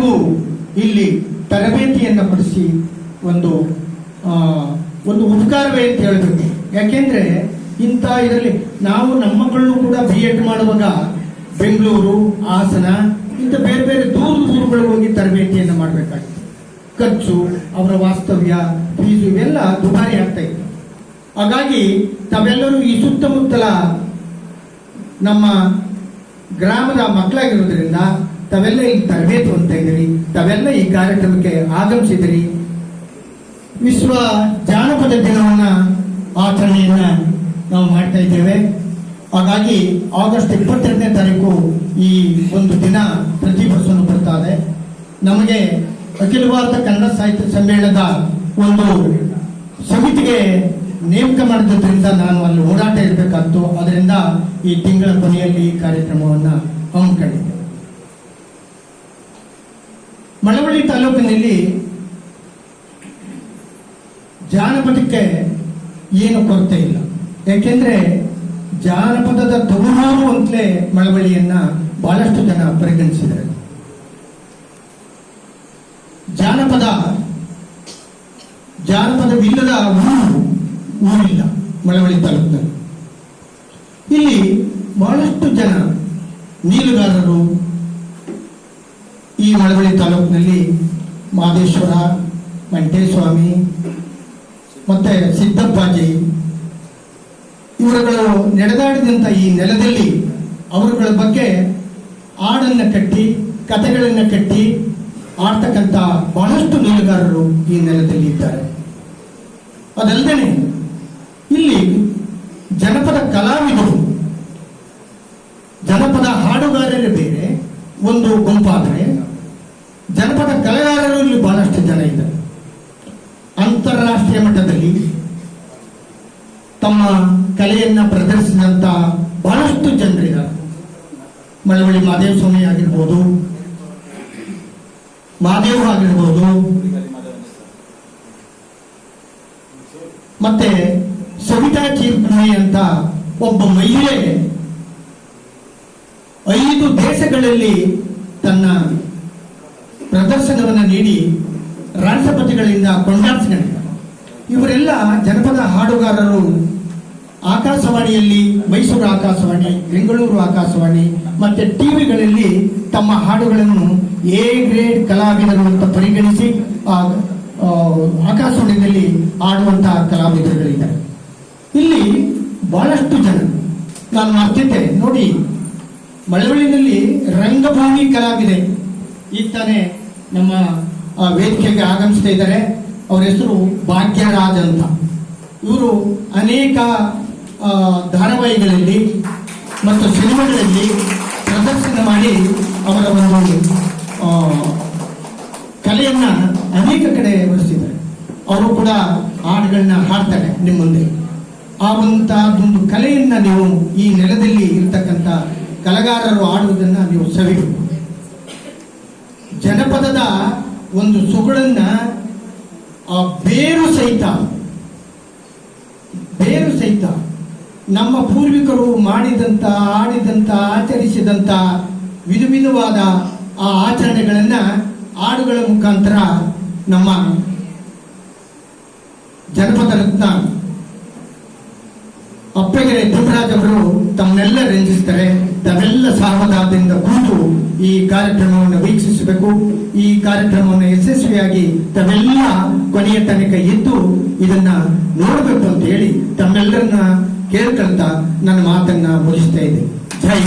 ಎಲ್ಲರಿಗೂ ಇಲ್ಲಿ ತರಬೇತಿಯನ್ನು ಪಡಿಸಿ ಒಂದು ಒಂದು ಉಪಕಾರವೇ ಅಂತ ಹೇಳಬೇಕು. ಯಾಕೆಂದ್ರೆ ಇಂಥ ಇದರಲ್ಲಿ ನಾವು ನಮ್ಮ ಮಕ್ಕಳನ್ನು ಕೂಡ ಬಿ ಎಡ್ ಮಾಡುವಾಗ ಬೆಂಗಳೂರು, ಹಾಸನ, ಇಂಥ ಬೇರೆ ಬೇರೆ ದೂರ ದೂರುಗಳಿಗೆ ಹೋಗಿ ತರಬೇತಿಯನ್ನು ಮಾಡಬೇಕಾಗಿತ್ತು ಖರ್ಚು, ಅವರ ವಾಸ್ತವ್ಯ, ಫೀಸು ಇವೆಲ್ಲ ದುಬಾರಿ ಆಗ್ತಾ ಇತ್ತು. ಹಾಗಾಗಿ ತಾವೆಲ್ಲರೂ ಈ ಸುತ್ತಮುತ್ತಲ ನಮ್ಮ ಗ್ರಾಮದ ಮಕ್ಕಳಾಗಿರೋದ್ರಿಂದ ತಾವೆಲ್ಲ ಈ ತರಬೇತಿ ಅಂತ ಇದ್ದೀರಿ, ತಾವೆಲ್ಲ ಈ ಕಾರ್ಯಕ್ರಮಕ್ಕೆ ಆಗಮಿಸಿದ್ರಿ ವಿಶ್ವ ಜಾನಪದ ದಿನವನ್ನ ಆಚರಣೆಯನ್ನ ನಾವು ಮಾಡ್ತಾ ಇದ್ದೇವೆ. ಹಾಗಾಗಿ ಆಗಸ್ಟ್ ಇಪ್ಪತ್ತೆರಡನೇ ತಾರೀಕು ಈ ಒಂದು ದಿನ ಪ್ರತಿ ವರ್ಷವೂ ಬರ್ತಾ ಇದೆ. ನಮಗೆ ಅಖಿಲ ಭಾರತ ಕನ್ನಡ ಸಾಹಿತ್ಯ ಸಮ್ಮೇಳನದ ಒಂದು ಸಮಿತಿಗೆ ನೇಮಕ ಮಾಡಿದ್ರಿಂದ ನಾನು ಅಲ್ಲಿ ಓಡಾಟ ಇರಬೇಕಾಗ್ತು ಅದರಿಂದ ಈ ತಿಂಗಳ ಕೊನೆಯಲ್ಲಿ ಈ ಕಾರ್ಯಕ್ರಮವನ್ನು ಹಮ್ಮಿಕೊಂಡಿದ್ದೆ ಮಳವಳ್ಳಿ ತಾಲೂಕಿನಲ್ಲಿ ಜಾನಪದಕ್ಕೆ ಏನು ಕೊರತೆ ಇಲ್ಲ. ಯಾಕೆಂದ್ರೆ ಜಾನಪದದ ತಗುಮಾರು ಅಂತಲೇ ಮಳವಳ್ಳಿಯನ್ನ ಬಹಳಷ್ಟು ಜನ ಪರಿಗಣಿಸಿದ್ದಾರೆ. ಜಾನಪದ, ಜಾನಪದವಿಲ್ಲದ ಊರು, ಊರಿಲ್ಲ ಮಳವಳ್ಳಿ ತಾಲೂಕಿನಲ್ಲಿ. ಇಲ್ಲಿ ಬಹಳಷ್ಟು ಜನ ನೀಲುಗಾರರು ಈ ಮಳವಳ್ಳಿ ತಾಲೂಕಿನಲ್ಲಿ ಮಾದೇಶ್ವರ ಮಂಟೇಸ್ವಾಮಿ ಮತ್ತೆ ಸಿದ್ದಪ್ಪಾಜಿ ಇವರುಗಳು ನಡೆದಾಡಿದಂಥ ಈ ನೆಲದಲ್ಲಿ ಅವರುಗಳ ಬಗ್ಗೆ ಹಾಡನ್ನ ಕಟ್ಟಿ, ಕಥೆಗಳನ್ನ ಕಟ್ಟಿ ಆಡ್ತಕ್ಕಂಥ ಬಹಳಷ್ಟು ನೀಲುಗಾರರು ಈ ನೆಲದಲ್ಲಿ ಇದ್ದಾರೆ. ಅದಲ್ಲದೆ ಇಲ್ಲಿ ಜನಪದ ಕಲಾವಿದರು, ಜನಪದ ಹಾಡುಗಾರರೇ ಬೇರೆ ಒಂದು ಗುಂಪಾದರೆ ಬಹಳಷ್ಟು ಜನ ಇದ್ದಾರೆ. ಅಂತಾರಾಷ್ಟ್ರೀಯ ಮಟ್ಟದಲ್ಲಿ ತಮ್ಮ ಕಲೆಯನ್ನ ಪ್ರದರ್ಶಿಸಿದಂತ ಬಹಳಷ್ಟು ಜನರಿದ್ದಾರೆ. ಮಳವಳ್ಳಿ ಮಹಾದೇವ ಸ್ವಾಮಿ ಆಗಿರ್ಬೋದು, ಮಾದೇವ್ ಆಗಿರ್ಬೋದು, ಮತ್ತೆ ಸವಿತಾ ಚೀರ್ಪುಣಿ ಅಂತ ಒಬ್ಬ ಮಹಿಳೆ ಐದು ದೇಶಗಳಲ್ಲಿ ತನ್ನ ಪ್ರದರ್ಶನವನ್ನು ನೀಡಿ ರಾಷ್ಟ್ರಪತಿಗಳಿಂದ ಕೊಂಡಾಡಿಸಿಕೊಂಡಿದ್ದಾರೆ ಇವರೆಲ್ಲ ಜನಪದ ಹಾಡುಗಾರರು. ಆಕಾಶವಾಣಿಯಲ್ಲಿ ಮೈಸೂರು ಆಕಾಶವಾಣಿ, ಬೆಂಗಳೂರು ಆಕಾಶವಾಣಿ, ಮತ್ತೆ ಟಿವಿಗಳಲ್ಲಿ ತಮ್ಮ ಹಾಡುಗಳನ್ನು ಎ ಗ್ರೇಡ್ ಕಲಾವಿದರು ಅಂತ ಪರಿಗಣಿಸಿ ಆಕಾಶವಾಣಿಯಲ್ಲಿ ಆಡುವಂತಹ ಕಲಾವಿದರುಗಳಿದ್ದಾರೆ. ಇಲ್ಲಿ ಬಹಳಷ್ಟು ಜನ. ನಾನು ಮಾಡ್ತಿದ್ದೆ ನೋಡಿ ಮಳವಳ್ಳಿನಲ್ಲಿ ರಂಗಭೂಮಿ ಕಲಾವಿದೆ. ಈಗ ತಾನೇ ನಮ್ಮ ವೇದಿಕೆಗೆ ಆಗಮಿಸ್ತಾ ಇದ್ದಾರೆ. ಅವರ ಹೆಸರು ಭಾಗ್ಯರಾಜ್ ಅಂತ. ಇವರು ಅನೇಕ ಧಾರಾವಾಹಿಗಳಲ್ಲಿ ಮತ್ತು ಸಿನಿಮಾಗಳಲ್ಲಿ ಪ್ರದರ್ಶನ ಮಾಡಿ ಅವರ ಒಂದು ಕಲೆಯನ್ನ ಅನೇಕ ಕಡೆ ಹೊರಿಸಿದ್ದಾರೆ ಅವರು ಕೂಡ ಹಾಡುಗಳನ್ನ ಹಾಡ್ತಾರೆ ನಿಮ್ಮ ಮುಂದೆ. ಒಂದು ಕಲೆಯನ್ನ ನೀವು ಈ ನೆಲದಲ್ಲಿ ಇರ್ತಕ್ಕಂಥ ಕಲಾಗಾರರು ಆಡುವುದನ್ನ ನೀವು ಸವಿಬೇಕು. ಜನಪದದ ಒಂದು ಸೊಗಡನ್ನ ಆ ಬೇರು ಸಹಿತ ಬೇರು ಸಹಿತ ನಮ್ಮ ಪೂರ್ವಿಕರು ಮಾಡಿದಂತ, ಆಡಿದಂತ, ಆಚರಿಸಿದಂತ ವಿಧ ವಿಧವಾದ ಆ ಆಚರಣೆಗಳನ್ನ ಹಾಡುಗಳ ಮುಖಾಂತರ ನಮ್ಮ ಜನಪದ ರತ್ನ ಅಪ್ಪಗೆರೆ ಪುಟ್ಟರಾಜ್ ಅವರು ತಮ್ಮನ್ನೆಲ್ಲ ರಂಜಿಸ್ತಾರೆ. ತಾವೆಲ್ಲ ಸಾವಧಾನದಿಂದ ಕೂತು ಈ ಕಾರ್ಯಕ್ರಮವನ್ನು ವೀಕ್ಷಿಸಬೇಕು. ಈ ಕಾರ್ಯಕ್ರಮವನ್ನು ಯಶಸ್ವಿಯಾಗಿ ತಮ್ಮೆಲ್ಲ ಕೊನೆಯ ತನಕ ಇದ್ದು ಇದನ್ನ ನೋಡಬೇಕು ಅಂತ ಹೇಳಿ ತಮ್ಮೆಲ್ಲರನ್ನ ಕೇಳ್ಕೊಳ್ತಾ ನನ್ನ ಮಾತನ್ನ ಮುಗಿಸ್ತಾ ಇದ್ದೆ ಜೈ